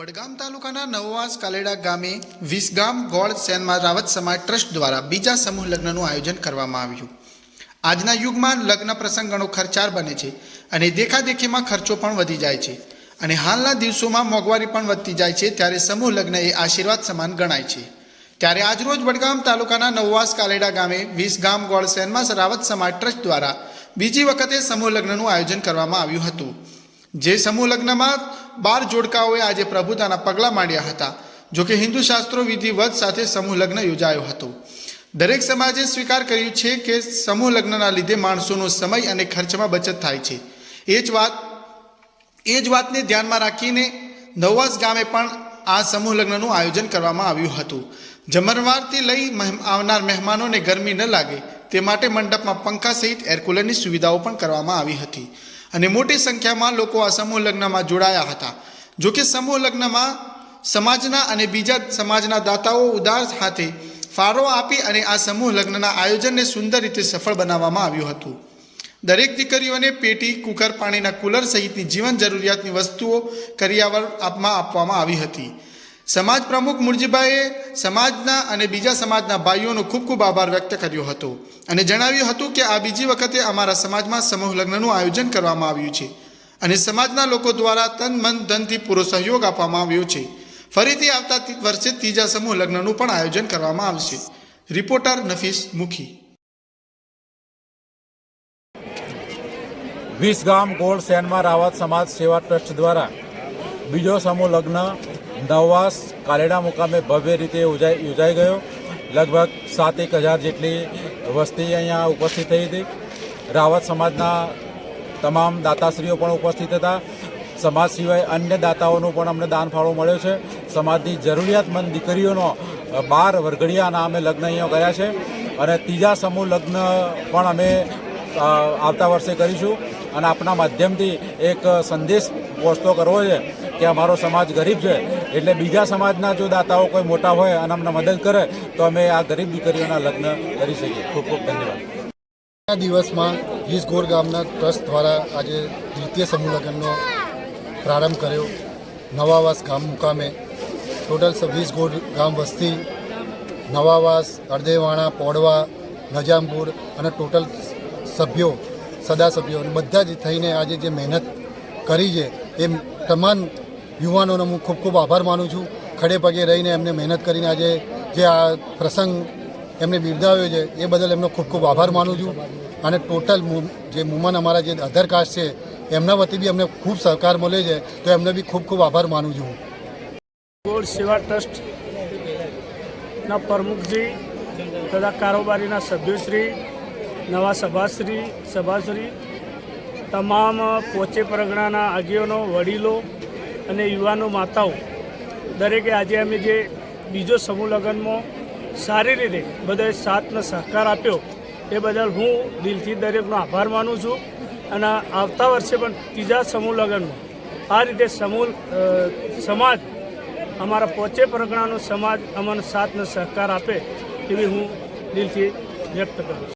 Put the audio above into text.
વડગામ તાલુકાના નવવાસ કાલેડા ગામે વિસગામ ગોળ સેનમાં રાવત સમાજ ટ્રસ્ટ દ્વારા બીજા સમૂહ લગ્નનું આયોજન કરવામાં આવ્યું. આજના યુગમાં લગ્ન પ્રસંગ ઘણો ખર્ચાળ બને છે અને દેખાદેખીમાં ખર્ચો પણ વધી જાય છે અને હાલના દિવસોમાં મોંઘવારી પણ વધતી જાય છે ત્યારે સમૂહ લગ્ન એ આશીર્વાદ સમાન ગણાય છે. ત્યારે આજરોજ વડગામ તાલુકાના નવવાસ કાલેડા ગામે વિસગામ ગોળ સેનમાં રાવત સમાજ ટ્રસ્ટ દ્વારા બીજી વખતે સમૂહ લગ્નનું આયોજન કરવામાં આવ્યું હતું. જે સમૂહ લગ્નમાં બાર જોડકાઓએ આજે પ્રભુતાના પગલાં માંડ્યા હતા જોકે હિન્દુ શાસ્ત્રો વિધિવત સાથે સમૂહ લગ્ન યોજાયો હતો. દરેક સમાજે સ્વીકાર કર્યું છે કે સમૂહ લગ્નના લીધે માણસોનો સમય અને ખર્ચમાં બચત થાય છે. એ જ વાત, એ જ વાતને ધ્યાનમાં રાખીને નવવાસ ગામે પણ આ સમૂહ લગ્નનું આયોજન કરવામાં આવ્યું હતું. જમણવારથી લઈ આવનાર મહેમાનોને ગરમી ન લાગે, તે માટે મંડપમાં પંખા સહિત એરકુલરની સુવિધાઓ પણ કરવામાં આવી હતી. અને મોટી સંખ્યામાં લોકો આ સમૂહ લગ્નમાં જોડાયા હતા. જોકે સમૂહ લગ્નમાં સમાજના અને બીજા સમાજના દાતાઓ ઉદાર હાથે ફાળો આપી અને આ સમૂહ લગ્નના આયોજનને સુંદર રીતે સફળ બનાવવામાં આવ્યું હતું. દરેક દીકરીઓને પેટી, કુકર પાણીના કુલર સહિતની જીવન જરૂરિયાતની વસ્તુઓ કરિયાવર આપમાં આપવામાં આવી હતી. સમાજ પ્રમુખ મુરજીભાઈએ સમાજના અને બીજા સમાજના ભાઈઓનો ખૂબ ખૂબ આભાર વ્યક્ત કર્યો હતો અને જણાવ્યું હતું કે આ બીજી વખતે અમારા સમાજમાં સમૂહ લગ્નનું આયોજન કરવામાં આવ્યું છે અને સમાજના લોકો દ્વારા તન, મન, ધનથી પૂરો સહયોગ આપવામાં આવ્યો છે. ફરીથી આવતા વર્ષે ત્રીજા સમૂહ લગ્નનું પણ આયોજન કરવામાં આવશે. રિપોર્ટર નફીસ મુખી. વીસ ગામ ગોળ સેનમાં રાવત સમાજ સેવા ટ્રસ્ટ દ્વારા બીજો સમૂહ લગ્ન નવવાસ કાલેડા મુકામે ભવ્ય રીતે યોજાઈ યોજાઈ ગયો. લગભગ સાત એક હજાર જેટલી વસ્તી અહીંયા ઉપસ્થિત થઈ હતી. રાવત સમાજના તમામ દાતાશ્રીઓ પણ ઉપસ્થિત હતા. સમાજ સિવાય અન્ય દાતાઓનો પણ અમને દાન ફાળો મળ્યો છે. સમાજની જરૂરિયાતમંદ દીકરીઓનો બાર વરઘડિયાના અમે લગ્ન અહીંયા કર્યા છે. અને ત્રીજા સમૂહ લગ્ન પણ અમે આવતા વર્ષે કરીશું. અને આપણા માધ્યમથી એક સંદેશ પહોંચતો કરવો છે. કે અમારો સમાજ ગરીબ છે, એટલે બીજા સમાજના જો દાતાઓ કોઈ મોટા હોય અને અમને મદદ કરે, તો અમે આ ગરીબ દીકરીઓના લગ્ન કરી શકીએ. ખૂબ ખૂબ ધન્યવાદ. દિવસમાં વીસ ગોળ ગામના ટ્રસ્ટ દ્વારા આજે દ્વિતીય સમૂહ લગ્નનો પ્રારંભ કર્યો. નવાવાસ ગામ મુકામે ટોટલ વીસ ગોળ ગામ વસ્તી, નવાવાસ અડદેવાણા પોડવા, નજામપુર અને ટોટલ સભ્યો સદા સભ્યો બધા જ થઈને આજે જે મહેનત કરી છે એ તમામ યુવાનોનો હું ખૂબ ખૂબ આભાર માનું છું. ખડે પગે રહીને એમને મહેનત કરીને આજે જે આ પ્રસંગ એમને બિરદાવ્યો છે, એ બદલ એમનો ખૂબ ખૂબ આભાર માનું છું. અને ટોટલ જે મુમન અમારા જે અધર કાસ્ટ છે, એમના વતી બી અમને ખૂબ સહકાર મળે છે, તો એમને બી ખૂબ ખૂબ આભાર માનું છું. ગોળ સેવા ટ્રસ્ટના પ્રમુખજી તથા કારોબારીના સભ્યશ્રી, નવા સભાશ્રી સભાશ્રી, તમામ પોચે પરગણાના આગેવાનો, વડીલો અને યુવાનો માતાઓ, દરેકે આજે અમે જે બીજો સમૂહ લગ્નમાં સારી રીતે બધાએ સાથનો સહકાર આપ્યો, એ બદલ હું દિલથી દરેકનો આભાર માનું છું. અને આવતા વર્ષે પણ ત્રીજા સમૂહ લગ્નમાં આ રીતે સમૂહ સમાજ, અમારા પોચે પરગણાનો સમાજ અમને સાથનો સહકાર આપે, એવી હું દિલથી વ્યક્ત કરું છું.